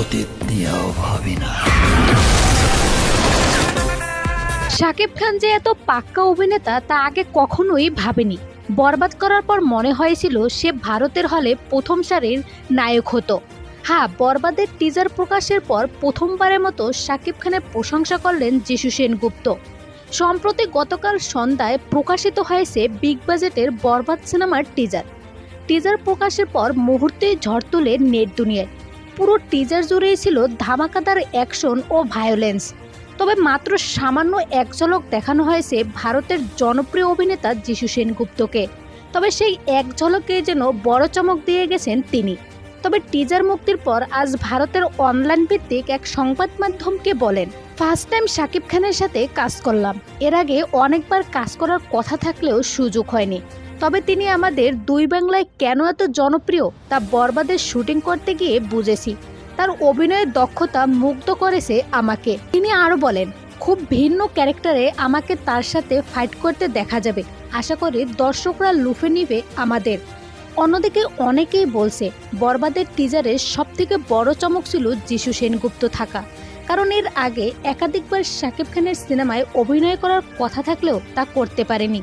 অতীত ভাবি না। শাকিব খান যে এত পাক্কা অভিনেতা, তা আগে কখনোই ভাবেনি। বরবাদ করার পর মনে হয়েছিল সে ভারতের হলে প্রথম সারির নায়ক হতো। হ্যাঁ বরবাদের টিজার প্রকাশের পর প্রথমবারের মতো শাকিব খানের প্রশংসা করলেন যিশু সেনগুপ্ত। সম্প্রতি গতকাল সন্ধ্যায় প্রকাশিত হয়েছে বিগ বাজেটের বরবাদ সিনেমার টিজার টিজার প্রকাশের পর মুহূর্তেই ঝড় তুলে নেট দুনিয়ায়। পুরো টিজার জুড়েই ছিল ধামাকাদার অ্যাকশন ও ভায়োলেন্স তবে মাত্র সামান্য এক ঝলক দেখানো হয়েছে ভারতের জনপ্রিয় অভিনেতা যিশু সেনগুপ্তকে। তবে সেই এক ঝলকে যেন বড় চমক দিয়ে গেছেন তিনি। তবে টিজার মুক্তির পর আজ ভারতের অনলাইন ভিত্তিক এক সংবাদ মাধ্যমকে বলেন ফার্স্ট টাইম শাকিব খানের সাথে কাজ করলাম। এর আগে অনেকবার কাজ করার কথা থাকলেও সুযোগ হয়নি। তবে তিনি আমাদের দুই বাংলায় কেন এত জনপ্রিয় তা বরবাদের শুটিং করতে গিয়ে বুঝেছি। তার অভিনয়ের দক্ষতা মুগ্ধ করেছে আমাকে। তিনি আরও বলেন, খুব ভিন্ন ক্যারেক্টারে আমাকে তার সাথে ফাইট করতে দেখা যাবে। আশা করি দর্শকরা লুফে নিবে আমাদের। অন্যদিকে অনেকেই বলছে, বরবাদের টিজারের সবথেকে বড় চমক ছিল যিশু সেনগুপ্ত থাকা। কারণ এর আগে একাধিকবার শাকিব খানের সিনেমায় অভিনয় করার কথা থাকলেও তা করতে পারেনি।